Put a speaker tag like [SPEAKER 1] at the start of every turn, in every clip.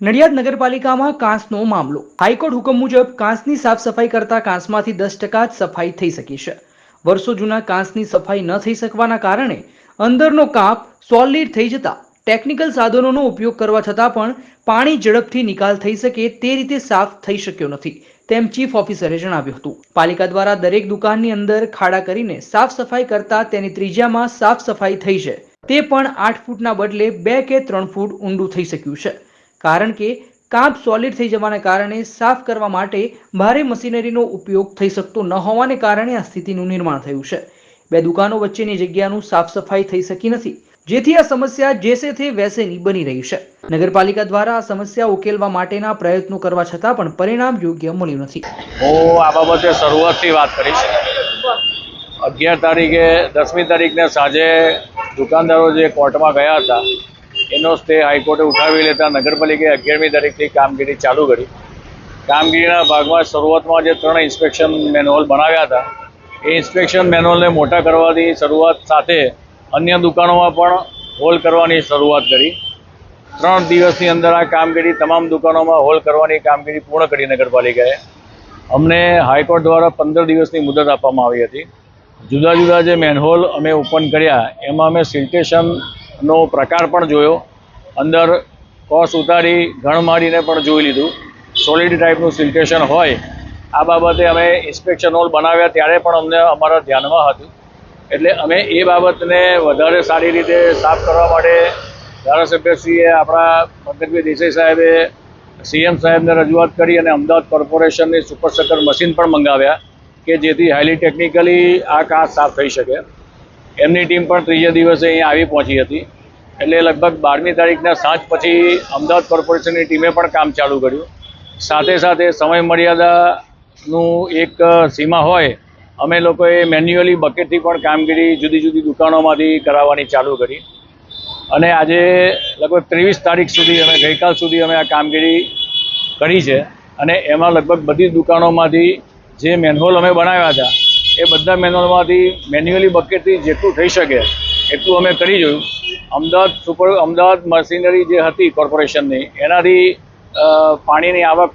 [SPEAKER 1] નડિયાદ નગરપાલિકામાં કાંસનો મામલો. હાઈકોર્ટ હુકમ મુજબ કાંસની સાફ સફાઈ કરતા કાંસમાંથી દસ ટકા જ સફાઈ થઈ શકી છે. વર્ષો જૂના કાંસની સફાઈ ન થઈ શકવાના કારણે અંદરનો કાપ સોલિડ થઈ જતા ટેકનિકલ સાધનોનો ઉપયોગ કરવા છતાં પણ પાણી ઝડપથી નિકાલ થઈ શકે તે રીતે સાફ થઈ શક્યો નથી, તેમ ચીફ ઓફિસરે જણાવ્યું હતું. પાલિકા દ્વારા દરેક દુકાનની અંદર ખાડા કરીને સાફ સફાઈ કરતા તેની ત્રિજ્યામાં સાફ સફાઈ થઈ છે. તે પણ આઠ ફૂટના બદલે બે કે ત્રણ ફૂટ ઊંડું થઈ શક્યું છે. કારણ કે કાંપ સોલિડ થઈ જવાના કારણે સાફ કરવા માટે ભારે મશીનરીનો ઉપયોગ થઈ શકતો ન હોવાને કારણે આ સ્થિતિનું નિર્માણ થયું છે. બે દુકાનો વચ્ચેની જગ્યાનું સાફ સફાઈ થઈ શકી નથી, જેથી આ સમસ્યા જેસે તે વેસેની બની રહી છે. નગરપાલિકા દ્વારા આ સમસ્યા ઉકેલવા માટેના પ્રયત્નો કરવા છતાં પણ પરિણામ યોગ્ય મળ્યું નથી.
[SPEAKER 2] હું આ બાબતે શરૂઆતથી વાત કરીશ. અગિયાર તારીખે, દસમી તારીખને સાંજે દુકાનદારો જે કોર્ટમાં ગયા હતા એનો સ્ટે હાઈકોર્ટે ઉઠાવી લેતા નગરપાલિકાએ અગિયારમી તારીખથી કામગીરી ચાલુ કરી. કામગીરીના ભાગમાં શરૂઆતમાં જે ત્રણ ઇન્સ્પેક્શન મેન્યુઅલ બનાવ્યા હતા, એ ઇન્સ્પેક્શન મેન્યુઅલને મોટા કરવાની શરૂઆત સાથે અન્ય દુકાનોમાં પણ હોલ કરવાની શરૂઆત કરી. ત્રણ દિવસની અંદર આ કામગીરી તમામ દુકાનોમાં હોલ કરવાની કામગીરી પૂર્ણ કરી નગરપાલિકાએ. અમને હાઈકોર્ટ દ્વારા પંદર દિવસની મુદત આપવામાં આવી હતી. જુદા જુદા જે મેનહોલ અમે ઓપન કર્યા, એમાં અમે સિલ્ટેશનનો પ્રકાર પણ જોયો. અંદર કોસ ઉતારી, ઘણ મારીને પણ જોઈ લીધું. સોલિડ ટાઈપનું સિલ્ટેશન હોય, આ બાબતે અમે ઇન્સ્પેક્શન હોલ બનાવ્યા ત્યારે પણ અમને અમારા ધ્યાનમાં હતું. એટલે અમે એ બાબતને વધારે સારી રીતે સાફ કરવા માટે ધારાસભ્યશ્રીએ આપણા પંકજભાઈ દેસાઈ સાહેબે, સીએમ સાહેબને રજૂઆત કરી અને અમદાવાદ કોર્પોરેશનની સુપર સકર મશીન પણ મંગાવ્યા, કે જેથી હાઈલી ટેકનિકલી આ કાચ સાફ થઈ શકે. એમની ટીમ પણ ત્રીજા દિવસે અહીંયા આવી પહોંચી હતી. એટલે લગભગ બારમી તારીખના સાંજ પછી અમદાવાદ કોર્પોરેશનની ટીમે પણ કામ ચાલુ કર્યું. સાથે સાથે સમય મર્યાદાનું એક સીમા હોય, અમે લોકોએ મેન્યુઅલી બકેટથી પણ કામગીરી જુદી જુદી દુકાનોમાંથી કરાવવાની ચાલુ કરી. અને આજે લગભગ ત્રેવીસ તારીખ સુધી અમે ગઈકાલ સુધી અમે આ કામગીરી કરી છે. અને એમાં લગભગ બધી દુકાનોમાંથી જે મેનહોલ અમે બનાવ્યા હતા એ બધા મેનહોલમાંથી મેન્યુઅલી બકેટથી જેટલું થઈ શકે એટલું અમે કરી જોયું. અમદાવાદ સુપર અમદાવાદ મશીનરી જે હતી કોર્પોરેશનની, એનાથી પાણીની આવક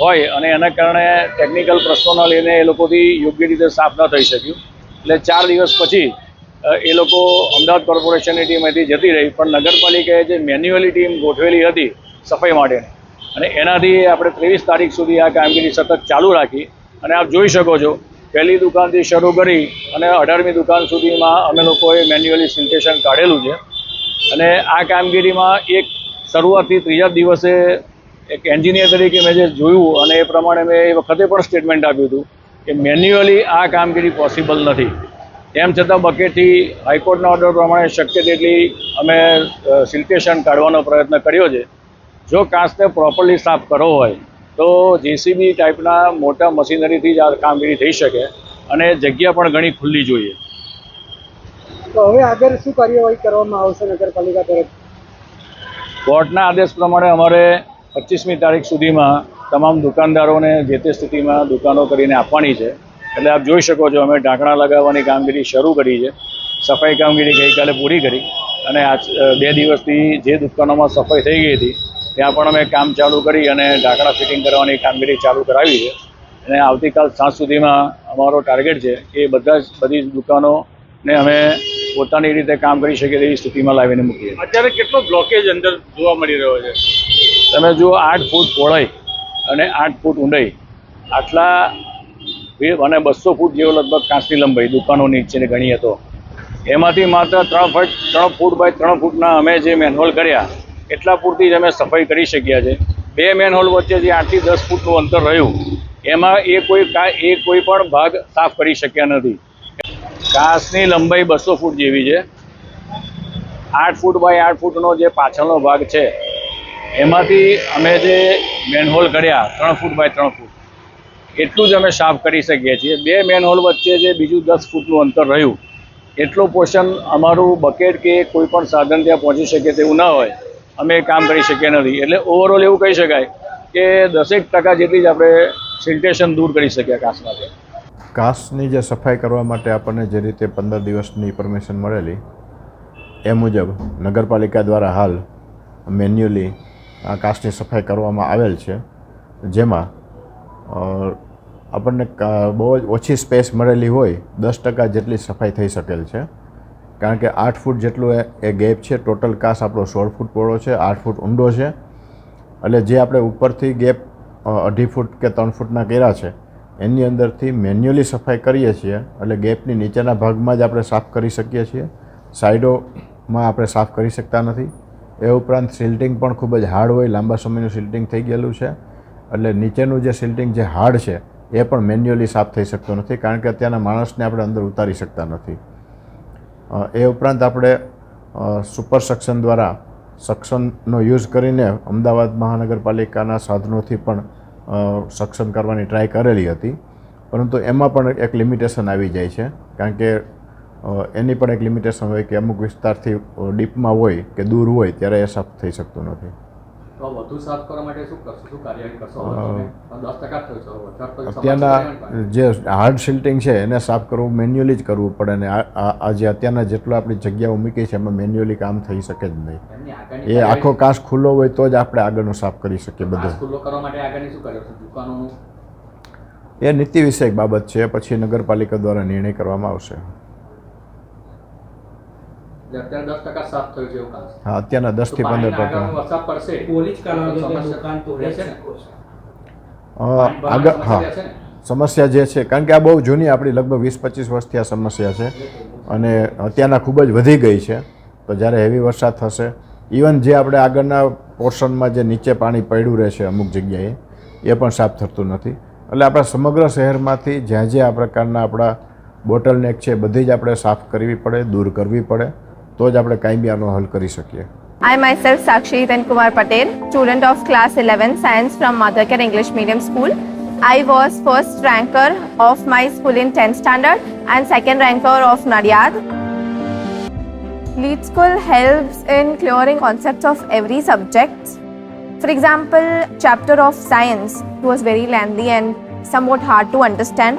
[SPEAKER 2] હોય અને એના કારણે ટેકનિકલ પ્રશ્નોના લઈને એ લોકોથી યોગ્ય રીતે સાફ ન થઈ શક્યું. એટલે ચાર દિવસ પછી એ લોકો અમદાવાદ કોર્પોરેશનની ટીમ અહીંથી જતી રહી, પણ નગરપાલિકાએ જે મેન્યુઅલી ટીમ ગોઠવેલી હતી સફાઈ માટેની, અને એનાથી આપણે ત્રેવીસ તારીખ સુધી આ કામગીરી સતત ચાલુ રાખી, અને આપ જોઈ શકો છો પહેલી દુકાનથી શરૂ કરી અને અઢારમી દુકાન સુધીમાં અમે લોકોએ મેન્યુઅલી સિન્ટેશન કાઢેલું છે. અને આ કામગીરીમાં એક શરૂઆતથી ત્રીજા દિવસે એક એન્જિનિયર તરીકે મેં જે જોયું અને એ પ્રમાણે મેં એ વખતે પણ સ્ટેટમેન્ટ આપ્યું હતું કે મેન્યુઅલી આ કામગીરી પોસિબલ નથી. તેમ છતાં બકેટથી હાઈકોર્ટના ઓર્ડર પ્રમાણે શક્ય તેટલી અમે સિલ્ટેશન કાઢવાનો પ્રયત્ન કર્યો છે. જો કાચને પ્રોપરલી સાફ કરવો હોય તો જેસીબી ટાઈપના મોટા મશીનરીથી જ આ કામગીરી થઈ શકે અને જગ્યા પણ ઘણી ખુલ્લી જોઈએ.
[SPEAKER 3] તો હવે આગળ શું કાર્યવાહી કરવામાં આવશે નગરપાલિકા તરફ
[SPEAKER 2] કોર્ટના આદેશ પ્રમાણે અમારે પચીસમી તારીખ સુધીમાં તમામ દુકાનદારોને જે તે સ્થિતિમાં દુકાનો કરીને આપવાની છે. એટલે આપ જોઈ શકો છો અમે ઢાંકણા લગાવવાની કામગીરી શરૂ કરી છે. સફાઈ કામગીરી ગઈકાલે પૂરી કરી અને આજ બે દિવસથી જે દુકાનોમાં સફાઈ થઈ ગઈ હતી ત્યાં પણ અમે કામ ચાલુ કરી અને ઢાંકણા ફિટિંગ કરવાની કામગીરી ચાલુ કરાવી છે. અને આવતીકાલ સાંજ સુધીમાં અમારો ટાર્ગેટ છે કે બધા જ બધી જ દુકાનોને અમે પોતાની રીતે કામ કરી શકીએ તેવી સ્થિતિમાં લાવીને મૂકીએ.
[SPEAKER 4] અત્યારે કેટલો બ્લોકેજ અંદર જોવા મળી રહ્યો છે?
[SPEAKER 2] તમે જુઓ આઠ ફૂટ પહોળાઈ અને આઠ ફૂટ ઊંડાઈ. આટલા અને બસો ફૂટ જેવો લગભગ કાંસની લંબાઈ દુકાનો નીચેની ગણી હતો એમાંથી માત્ર ત્રણ ફૂટ ત્રણ ફૂટ બાય ત્રણ ફૂટના અમે જે મેન્યુઅલ કર્યા એટલા પૂરતી જ અમે સફાઈ કરી શક્યા છે. બે મેનહોલ વચ્ચે જે આઠથી દસ ફૂટનું અંતર રહ્યું, એમાં એ કોઈ એ કોઈ પણ ભાગ સાફ કરી શક્યા નથી. કાંસની લંબાઈ બસો ફૂટ જેવી છે. આઠ ફૂટ બાય આઠ ફૂટનો જે પાછળનો ભાગ છે, એમાંથી અમે જે મેનહોલ કર્યા ત્રણ ફૂટ બાય ત્રણ ફૂટ, એટલું જ અમે સાફ કરી શકીએ છીએ. બે મેનહોલ વચ્ચે જે બીજું દસ ફૂટનું અંતર રહ્યું, એટલું પોષણ અમારું બકેટ કે કોઈ પણ સાધન ત્યાં પહોંચી શકે તેવું ન હોય. અમે કામ કરી શકીએ નથી. એટલે ઓવરઓલ એવું કહી શકાય કે દસેક ટકા જેટલી જ આપણે સિલ્ટેશન દૂર કરી શક્યા કાસમાંથી.
[SPEAKER 5] કાસની જે સફાઈ કરવા માટે આપણને જે રીતે પંદર દિવસની પરમિશન મળેલી, એ મુજબ નગરપાલિકા દ્વારા હાલ મેન્યુઅલી આ કાસની સફાઈ કરવામાં આવેલ છે. જેમાં આપણને બહુ જ ઓછી સ્પેસ મળેલી હોય, દસ ટકા જેટલી સફાઈ થઈ શકેલ છે. કારણ કે આઠ ફૂટ જેટલું એ- એ ગેપ છે, ટોટલ કાસ આપણો સોળ ફૂટ પહોળો છે, આઠ ફૂટ ઊંડો છે. એટલે જે આપણે ઉપરથી ગેપ અઢી ફૂટ કે ત્રણ ફૂટના કર્યા છે, એની અંદરથી મેન્યુઅલી સફાઈ કરીએ છીએ. એટલે ગેપની નીચેના ભાગમાં જ આપણે સાફ કરી શકીએ છીએ. સાઈડોમાં આપણે સાફ કરી શકતા નથી. એ ઉપરાંત સિલ્ટિંગ પણ ખૂબ જ હાર્ડ હોય, લાંબા સમયનું સિલ્ટિંગ થઈ ગયેલું છે. એટલે નીચેનું જે સિલ્ટિંગ જે હાર્ડ છે, એ પણ મેન્યુઅલી સાફ થઈ શકતો નથી, કારણ કે અત્યારના માણસને આપણે અંદર ઉતારી શકતા નથી. એ ઉપરાંત આપણે સુપર સક્શન દ્વારા સક્શનનો યુઝ કરીને અમદાવાદ મહાનગરપાલિકાના સાધનોથી પણ સક્ષમ કરવાની ટ્રાય કરેલી હતી. પરંતુ એમાં પણ એક લિમિટેશન આવી જાય છે. કારણ કે એની પણ એક લિમિટેશન હોય કે અમુક વિસ્તારથી ડીપમાં હોય કે દૂર હોય ત્યારે એ સાફ થઈ શકતું નથી.
[SPEAKER 6] વધુ સાફ કરવા માટે શું કરશો? શું કાર્યવાહી કરશો? દસ ટકા થયું છે.
[SPEAKER 5] અત્યારના જે હાર્ડ શિલ્ટિંગ છે એને સાફ કરવું મેન્યુઅલી જ કરવું પડે ને આ આ- આ જે અત્યારના જેટલો આપણી જગ્યાઓ મૂકી છે એમાં મેન્યુઅલી કામ થઈ શકે જ નહીં. એ આખો કાચ ખુલ્લો હોય તો જ આપણે આગળનું સાફ કરી શકીએ બધું.
[SPEAKER 6] ખુલ્લો કરવા માટે આગળની શું કર્યો છે
[SPEAKER 5] એ નીતિ વિષયક બાબત છે પછી નગરપાલિકા દ્વારા નિર્ણય કરવામાં આવશે.
[SPEAKER 6] અત્યારે દસ ટકા સાફ થયું છે એવું કાચ
[SPEAKER 5] હા અત્યારના
[SPEAKER 6] તો
[SPEAKER 5] દસથી પંદર ટકા.
[SPEAKER 6] વરસાદ પડશે
[SPEAKER 3] પોલીસ
[SPEAKER 6] તો રહેશે
[SPEAKER 5] આગળ હા?
[SPEAKER 6] સમસ્યા
[SPEAKER 5] જે છે કારણ કે આ બહુ જૂની આપણી લગભગ વીસ પચીસ વર્ષથી આ સમસ્યા છે અને અત્યારના ખૂબ જ વધી ગઈ છે. તો જ્યારે હેવી વરસાદ થશે ઇવન જે આપણે આગળના પોર્શનમાં જે નીચે પાણી પડ્યું રહે છે અમુક જગ્યાએ એ પણ સાફ થતું નથી. એટલે આપણા સમગ્ર શહેરમાંથી જ્યાં જ્યાં આ પ્રકારના આપણા બોટલનેક છે બધી જ આપણે સાફ કરવી પડે દૂર કરવી પડે. તો જ આપણે કાંઈ હલ કરી શકીએ
[SPEAKER 7] I myself Sakshi Hitan Kumar Patel, student of class 11 science from Mothercare English Medium School. I was first ranker of my school in 10th standard and second ranker of Nadiad. Lead School helps in clearing concepts of every subject. For example, chapter of science was very lengthy and somewhat hard to understand.